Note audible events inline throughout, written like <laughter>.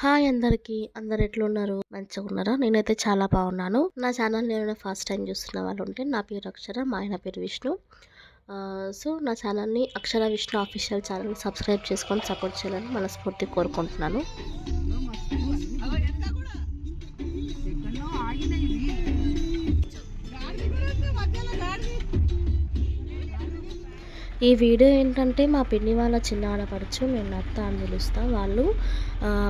Hi అందరికీ. అందరు ఎట్లున్నారు? మంచిగా ఉన్నారా? నేనైతే చాలా బాగున్నాను. నా ఛానల్ నేను ఫస్ట్ టైం చూస్తున్న వాళ్ళు ఉంటే నా పేరు అక్షర మా ఆయన పేరు విష్ణు. సో నా ఛానల్ని అక్షర విష్ణు ఆఫీషియల్ ఛానల్ని సబ్స్క్రైబ్ చేసుకొని సపోర్ట్ చేయాలని మనస్ఫూర్తి కోరుకుంటున్నాను. ఈ వీడియో ఏంటంటే మా పిన్ని వాళ్ళ చిన్న ఆడపడుచు మేము అత్త అని పిలుస్తాం వాళ్ళు.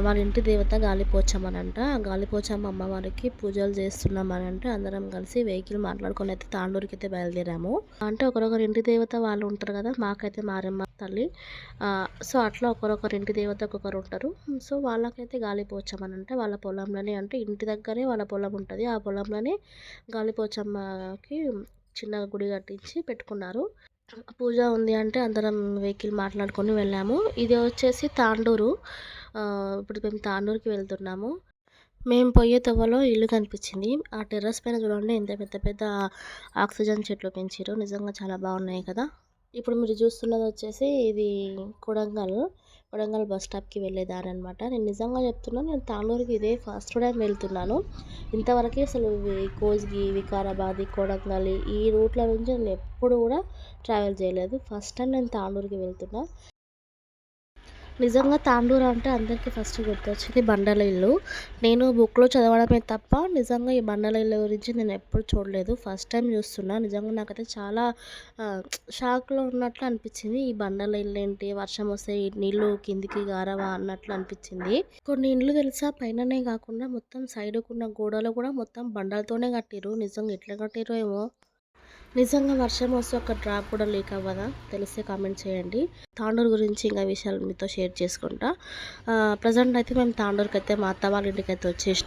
వాళ్ళ ఇంటి దేవత గాలిపోచమ్మనంట. గాలిపోచమ్మ అమ్మవారికి పూజలు చేస్తున్నామనంటే. అందరం కలిసి వెహికల్ మాట్లాడుకొని అయితే తాండూరుకి అయితే బయలుదేరాము. అంటే ఒకరొకరు ఇంటి దేవత వాళ్ళు ఉంటారు కదా మాకైతే మారమ్మ తల్లి. సో అట్లా ఒకరొకరు ఇంటి దేవత ఒక్కొక్కరు ఉంటారు. సో వాళ్ళకైతే గాలిపోచమ్మనంటే. వాళ్ళ పొలంలోనే అంటే ఇంటి దగ్గరే వాళ్ళ పొలం ఉంటుంది. ఆ పొలంలోనే గాలిపోచమ్మకి చిన్న గుడి కట్టించి పెట్టుకున్నారు. పూజ ఉంది అంటే అందరం వెహికల్ మాట్లాడుకొని వెళ్ళాము. ఇది వచ్చేసి తాండూరు. ఇప్పుడు మేము తాండూరుకి వెళ్తున్నాము. మేము పోయే తవ్వలో ఇల్లు కనిపించింది. ఆ టెర్రస్ పైన చూడండి ఎంత పెద్ద పెద్ద ఆక్సిజన్ చెట్లు పెంచారు నిజంగా చాలా బాగున్నాయి కదా. ఇప్పుడు మీరు చూస్తున్నది వచ్చేసి ఇది కొడంగల్. కొడంగల్ బస్ స్టాప్కి వెళ్ళేదాని అనమాట నేను నిజంగా చెప్తున్నాను నేను తాండూరుకి ఇదే ఫస్ట్ టైం వెళ్తున్నాను. ఇంతవరకు అసలు కోజ్గి వికారాబాద్ కొడంగల్ ఈ రూట్ల నుంచి నేను ఎప్పుడు కూడా ట్రావెల్ చేయలేదు. ఫస్ట్ టైం నేను తాండూరుకి వెళ్తున్నా. నిజంగా తాండూరు అంటే అందరికీ ఫస్ట్ గుర్తొచ్చింది బండల ఇల్లు. నేను బుక్లో చదవడమే తప్ప నిజంగా ఈ బండల ఇల్లు గురించి నేను ఎప్పుడు చూడలేదు. ఫస్ట్ టైం చూస్తున్నా. నిజంగా నాకైతే చాలా షాక్లో ఉన్నట్లు అనిపించింది. ఈ బండల ఇల్లు ఏంటి? వర్షం వస్తే నీళ్ళు కిందికి గారవా అన్నట్లు అనిపించింది. కొన్ని ఇండ్లు తెలుసా? పైననే కాకుండా మొత్తం సైడ్కున్న గోడలు కూడా మొత్తం బండలతోనే కట్టిరు నిజంగా ఎట్లా కట్టిరో ఏమో. నిజంగా వర్షం వస్తే ఒక డ్రాప్ కూడా లీక్ అవ్వదా? తెలిస్తే కామెంట్ చేయండి. తాండూరు గురించి ఇంకా విషయాలు మీతో షేర్ చేసుకుంటా. ప్రజెంట్ అయితే మేము తాండూరుకి అయితే మా అత్త వాళ్ళ ఇంటికి అయితే వచ్చేసి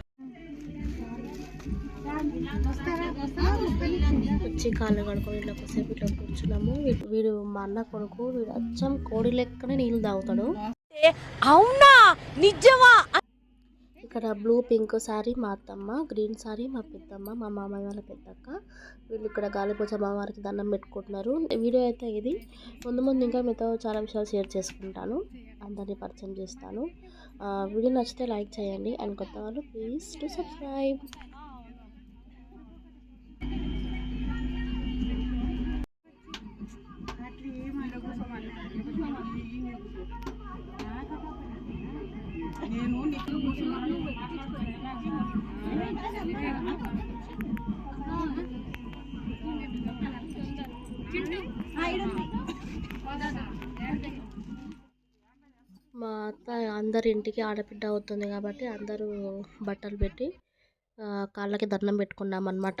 వచ్చి కాళ్ళు కడుకొని ఇట్లా కొద్దిసేపు ఇట్లా కూర్చున్నాము. వీడు మా అన్న కొడుకు వీడు అచ్చం కోడి లెక్కనే నీళ్ళు తాగుతాడు. అవునా? నిజమా? ఇక్కడ బ్లూ పింక్ శారీ మా అత్తమ్మ గ్రీన్ శారీ మా పెద్దమ్మ మా మామయ్య వాళ్ళ పెద్దక్క. వీళ్ళు ఇక్కడ గాలిపోచ అమ్మవారికి దండం పెట్టుకుంటున్నారు. వీడియో అయితే ఇది. ముందు ముందు ఇంకా మీతో చాలా విషయాలు షేర్ చేసుకుంటాను. అందరినీ పరిచయం చేస్తాను. వీడియో నచ్చితే లైక్ చేయండి. అండ్ కొత్త వాళ్ళు ప్లీజ్ టు సబ్స్క్రైబ్. మా అత్త అందరి ఇంటికి ఆడబిడ్డ అవుతుంది కాబట్టి అందరూ బట్టలు పెట్టి కాళ్ళకి దండం పెట్టుకున్నాం అనమాట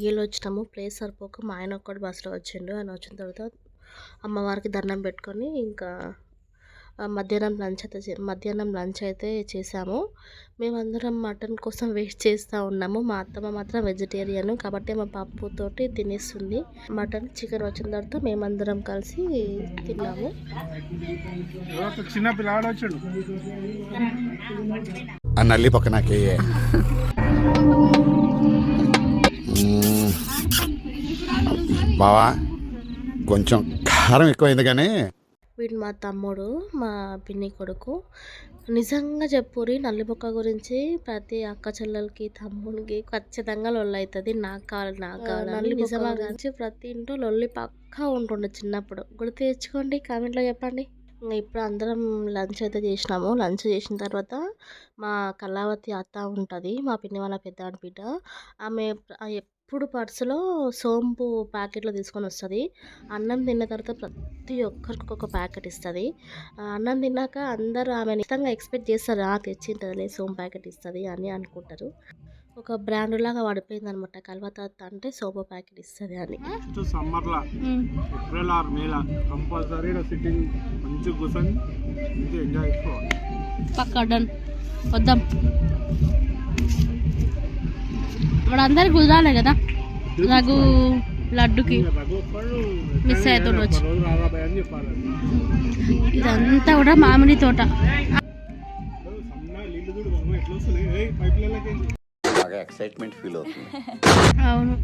వెహికల్లో వచ్చినాము ప్లేస్ సరిపోక మా ఆయన ఒక్కడు బస్సులో వచ్చిండు. ఆయన వచ్చిన తర్వాత అమ్మవారికి దండం పెట్టుకొని ఇంకా మధ్యాహ్నం లంచ్ అయితే చే- మధ్యాహ్నం లంచ్ అయితే చేసాము. మేమందరం మటన్ కోసం <laughs> వెయిట్ చేస్తూ ఉన్నాము. మా అత్తమ్మ మాత్రం వెజిటేరియన్ కాబట్టి మా పప్పుతోటి తినేస్తుంది. మటన్ చికెన్ వచ్చిన తర్వాత మేమందరం కలిసి తిన్నాము. చిన్న పిల్లవాడు వచ్చాడు. ఆ నల్లి పక్క <laughs> బావా కొంచెం కారం ఎక్కువైంది కానీ. వీడు మా తమ్ముడు మా పిన్ని కొడుకు. నిజంగా చెప్పురి నల్లిబొక్క గురించి ప్రతి అక్క చెల్లెలకి తమ్మునికి ఖచ్చితంగా లొల్లి అవుతుంది నాకు కావాలి నాకు కావాలి నల్లి నిజమా గురించి ప్రతి ఇంట్లో లొల్లి పక్కా ఉంటుండే చిన్నప్పుడు. గుర్తు తెచ్చుకోండి కామెంట్లో చెప్పండి. ఇప్పుడు అందరం లంచ్ అయితే చేసినాము. లంచ్ చేసిన తర్వాత మా కళావతి అత్త ఉంటుంది మా పిన్ని వాళ్ళ పెద్ద బిడ్డ. ఆమె ఎప్పుడు పర్సులో సోంపు ప్యాకెట్లు తీసుకొని వస్తుంది. అన్నం తిన్న తర్వాత ప్రతి ఒక్కరికి ఒక్కొక్క ప్యాకెట్ ఇస్తుంది. అన్నం తిన్నాక అందరూ ఆమె ఇష్టంగా ఎక్స్పెక్ట్ చేస్తారు ఆ తెచ్చింటుందిలే సోమ్ ప్యాకెట్ ఇస్తుంది అని అనుకుంటారు. ఒక బ్రాండ్ లాగా పడిపోయింది అనమాట కలవతాత అంటే సోపు ప్యాకెట్ ఇస్తుంది అని. ఏప్రిల్ ఆర్ మేలా కంపల్సరీ సిట్టింగ్ కూర్చొని ఎంజాయ్ చేసుకోవాలి. వద్దాం. ఇప్పుడు అందరికి కుదరాలి కదా? నాకు లడ్డుకి మిస్ అవుతుండొచ్చు. ఇదంతా కూడా మామిడి తోట. ఎక్సైట్మెంట్ ఫీల్ అవుతుంది. అవును.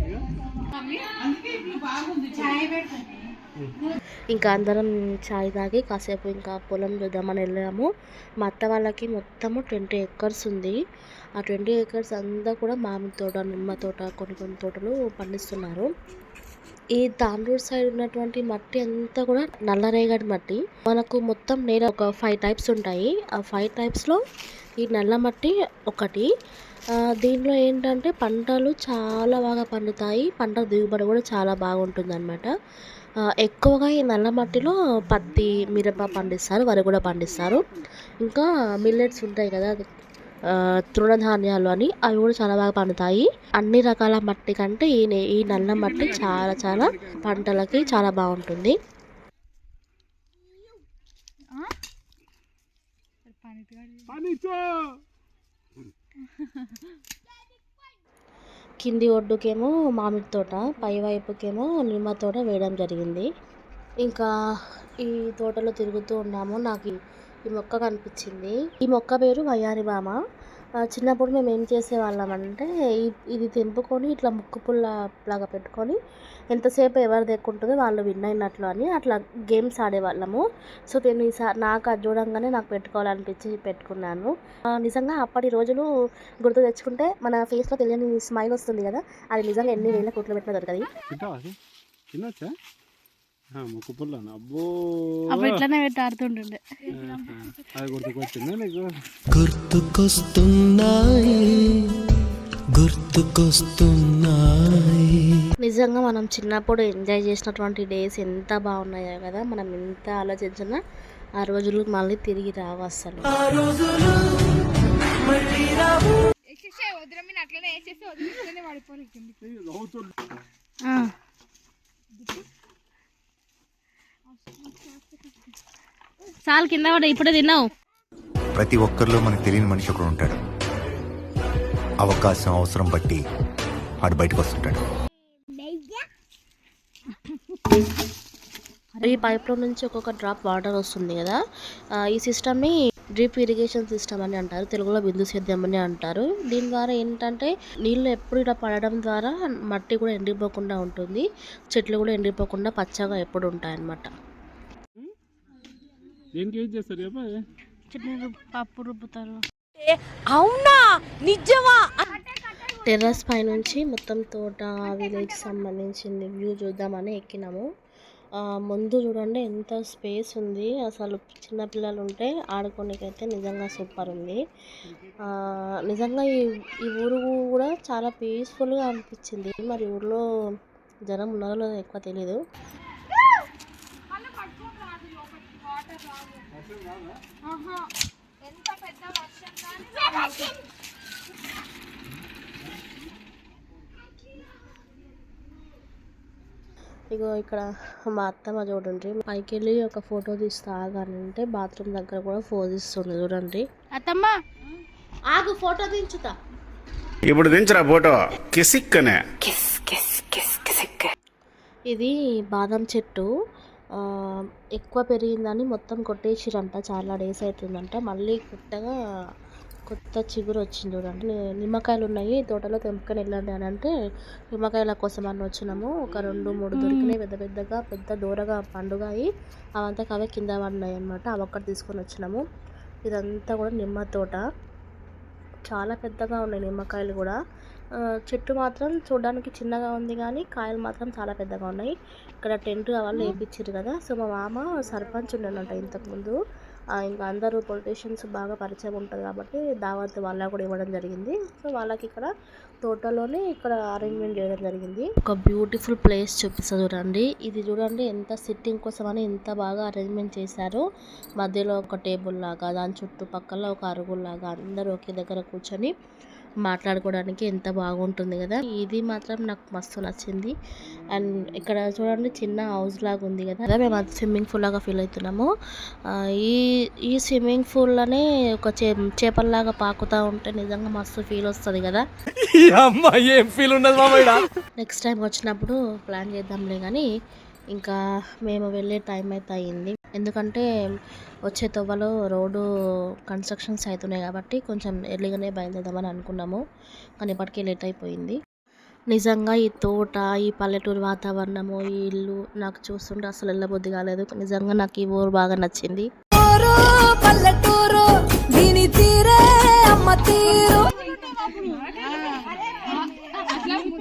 ఇంకా అందరం చాయ్ తాగి కాసేపు ఇంకా పొలం చూద్దామని వెళ్ళాము. మా అత్త వాళ్ళకి మొత్తము ట్వంటీ ఎకర్స్ ఉంది. ఆ ట్వంటీ ఎకర్స్ అంతా కూడా మామిడి తోట నిమ్మ తోట కొన్ని కొన్ని తోటలు పండిస్తున్నారు. ఈ తాండూరు సైడ్ ఉన్నటువంటి మట్టి అంతా కూడా నల్లరేగడి మట్టి. మనకు మొత్తం నేల ఒక ఫైవ్ టైప్స్ ఉంటాయి. ఆ ఫైవ్ టైప్స్లో ఈ నల్ల మట్టి ఒకటి. దీనిలో ఏంటంటే పంటలు చాలా బాగా పండుతాయి. పంట దిగుబడి కూడా చాలా బాగుంటుంది అనమాట ఎక్కువగా ఈ నల్ల మట్టిలో పత్తి మిరప పండిస్తారు వరి కూడా పండిస్తారు. ఇంకా మిల్లెట్స్ ఉంటాయి కదా తృణధాన్యాలు అని అవి కూడా చాలా బాగా పండుతాయి. అన్ని రకాల మట్టి కంటే ఈ ఈ నల్ల మట్టి చాలా చాలా పంటలకి చాలా బాగుంటుంది. <laughs> కింది ఒడ్డుకేమో మామిడి తోట పై వైపుకేమో నిమ్మ తోట వేయడం జరిగింది. ఇంకా ఈ తోటలో తిరుగుతూ ఉన్నాము. నాకు ఈ- మొక్క కనిపించింది. ఈ మొక్క పేరు వయ్యారి బామ చిన్నప్పుడు మేము ఏం చేసేవాళ్ళం అంటే ఇది తెంపుకొని ఇట్లా ముక్కు పుల్ల లాగా పెట్టుకొని ఎంతసేపు ఎవరు దెక్కుంటుందో వాళ్ళు విన్ అయినట్లు అని అట్లా గేమ్స్ ఆడేవాళ్ళము. సో నేను ఈసారి నాకు అది చూడంగానే నాకు పెట్టుకోవాలనిపించి పెట్టుకున్నాను. నిజంగా అప్పటి రోజులు గుర్తు తెచ్చుకుంటే మన ఫేస్లో తెలియని స్మైల్ వస్తుంది కదా అది నిజంగా ఎన్ని వేల కోట్లు పెట్టిన దొరకదు తింటావా అది? తినొచ్చా ఆ, ముక్కు పుల్లను? అబ్బో! అప్పుడు ఇట్లానే పెట్టి ఆడుతుంటుండే. ఆహా. అది గుర్తుకొచ్చిందా నీకు? గుర్తుకొస్తున్నాయి గుర్తుకొస్తున్నాయి. నిజంగా మనం చిన్నప్పుడు ఎంజాయ్ చేసినటువంటి డేస్ ఎంత బాగున్నాయో కదా మనం ఎంత ఆలోచించినా ఆ రోజులు మళ్ళీ తిరిగి రావు అసలు అట్లనే చాలు కింద కూడా ఇప్పుడే తిన్నావు. ప్రతి ఒక్కరిలో మనకు తెలియని మనిషి ఒకడు ఉంటాడు. అవకాశం అవసరం బట్టి ఆడు బయటకు వస్తుంటాడు. ఈ పైప్లో నుంచి ఒక్కొక్క డ్రాప్ వాటర్ వస్తుంది కదా. ఈ సిస్టమ్ని డ్రిప్ ఇరిగేషన్ సిస్టమ్ అని అంటారు. తెలుగులో బిందు సేద్యం అని అంటారు. దీని ద్వారా ఏంటంటే నీళ్ళు ఎప్పుడు ఇలా పడడం ద్వారా మట్టి కూడా ఎండిపోకుండా ఉంటుంది. చెట్లు కూడా ఎండిపోకుండా పచ్చగా ఎప్పుడు ఉంటాయి అన్నమాట దేనికి ఏం చేస్తారు? చిన్న పప్పు రుబ్బుతారు. టెర్రస్ పై నుంచి మొత్తం తోట విలేజ్ సంబంధించింది వ్యూ చూద్దామని ఎక్కినాము. ఆ, ముందు చూడండి ఎంత స్పేస్ ఉంది. అసలు చిన్నపిల్లలు ఉంటే ఆడుకోనికైతే నిజంగా సూపర్ ఉంది. ఆ, నిజంగా ఈ ఈ ఊరు కూడా చాలా పీస్ఫుల్గా అనిపించింది. మరి ఊర్లో జనం ఉన్నారో లేదో ఎక్కువ తెలియదు ఎంత పెద్ద వర్షం కానీ ఇగో ఇక్కడ మా అత్తమ్మ చూడండి. పైకి వెళ్ళి ఒక ఫోటో తీస్తా ఆగానంటే బాత్రూమ్ దగ్గర కూడా ఫోజ్ ఇస్తుంది చూడండి. అత్తమ్మ! ఆగు ఫోటో దించుతా. ఇప్పుడు దించరా ఫోటో. కిసిక్కనే. ఇది బాదం చెట్టు. ఎక్కువ పెరిగిందని మొత్తం కొట్టేసిరంట. చాలా డేస్ అవుతుందంట మళ్ళీ కొత్తగా కొత్త చిగురు వచ్చింది చూడండి. నిమ్మకాయలు ఉన్నాయి. తోటలో తెంపుకొని వెళ్ళండి అని అంటే నిమ్మకాయల కోసం అని వచ్చినాము. ఒక రెండు మూడు దొరికినాయి. పెద్ద పెద్దగా పెద్ద దూరగా పండుగ అయ్యి అవంతా అవే కింద పడినాయి అనమాట అవి ఒక్కటి తీసుకొని వచ్చినాము. ఇదంతా కూడా నిమ్మ తోట. చాలా పెద్దగా ఉన్నాయి నిమ్మకాయలు కూడా. చెట్టు మాత్రం చూడడానికి చిన్నగా ఉంది కానీ కాయలు మాత్రం చాలా పెద్దగా ఉన్నాయి. ఇక్కడ టెంట్ వాళ్ళు వేయించారు కదా సో మా మామ సర్పంచ్ ఉండనంట ఇంతకుముందు ఇంకా అందరూ పొలిటీషియన్స్ బాగా పరిచయం ఉంటుంది కాబట్టి దావత్ వాళ్ళకు కూడా ఇవ్వడం జరిగింది. సో వాళ్ళకి ఇక్కడ తోటలోనే ఇక్కడ అరేంజ్మెంట్ చేయడం జరిగింది. ఒక బ్యూటిఫుల్ ప్లేస్ చూపిస్తుంది చూడండి. ఇది చూడండి ఎంత సిట్టింగ్ కోసం అని ఎంత బాగా అరేంజ్మెంట్ చేశారు. మధ్యలో ఒక టేబుల్ లాగా దాని చుట్టుపక్కల ఒక అరుగుల్లాగా అందరూ ఒకే దగ్గర కూర్చొని మాట్లాడుకోవడానికి ఎంత బాగుంటుంది కదా. ఇది మాత్రం నాకు మస్తు నచ్చింది. అండ్ ఇక్కడ చూడండి చిన్న హౌస్ లాగా ఉంది కదా. అదే మేము అది స్విమ్మింగ్ పూల్ లాగా ఫీల్ అవుతున్నాము. ఈ ఈ స్విమ్మింగ్ పూల్లోనే ఒక చే చేపల్లాగా పాకుతూ ఉంటే నిజంగా మస్తు ఫీల్ వస్తుంది కదా. ఏం ఫీల్ మామయ్య. నెక్స్ట్ టైం వచ్చినప్పుడు ప్లాన్ చేద్దాంలే కానీ ఇంకా మేము వెళ్ళే టైం అయితే అయ్యింది. ఎందుకంటే వచ్చే తొవ్వలో రోడ్డు కన్స్ట్రక్షన్స్ అవుతున్నాయి కాబట్టి కొంచెం ఎర్లీగానే బయలుదేరదామని అనుకున్నాము. కానీ ఇప్పటికే లేట్ అయిపోయింది. నిజంగా ఈ తోట ఈ పల్లెటూరు వాతావరణము ఈ ఇల్లు నాకు చూస్తుంటే అసలు వెళ్ళబుద్ధి కాలేదు. నిజంగా నాకు ఈ ఊరు బాగా నచ్చింది. పల్లెటూరు దీని తీరే అమ్మ తీరు.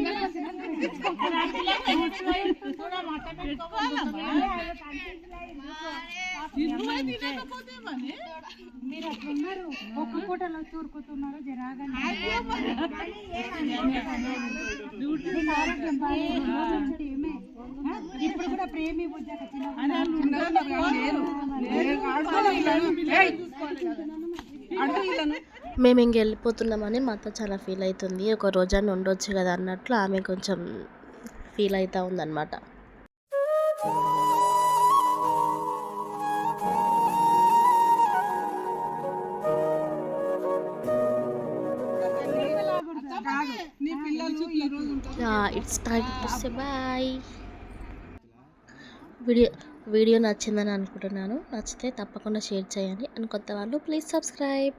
నువ్వే తినకపోతే మీరు అట్లున్నారు ఒక్క పూటలో లేరు. జరాగండి ఆడుకోవాలి వీళ్ళను, వీళ్ళను చూసుకోవాలి కదా. అడుగు వీళ్ళను. మేము ఇంక వెళ్ళిపోతున్నామని మా అత్త చాలా ఫీల్ అవుతుంది ఒక రోజాన్ని ఉండొచ్చు కదా అన్నట్లు ఆమె కొంచెం ఫీల్ అవుతూ ఉందన్నమాట. It's time to say bye. Video video నచ్చిందని అనుకుంటున్నాను. నచ్చితే తప్పకుండా షేర్ చేయండి. అండ్ కొత్త వాళ్ళు ప్లీజ్ సబ్స్క్రైబ్.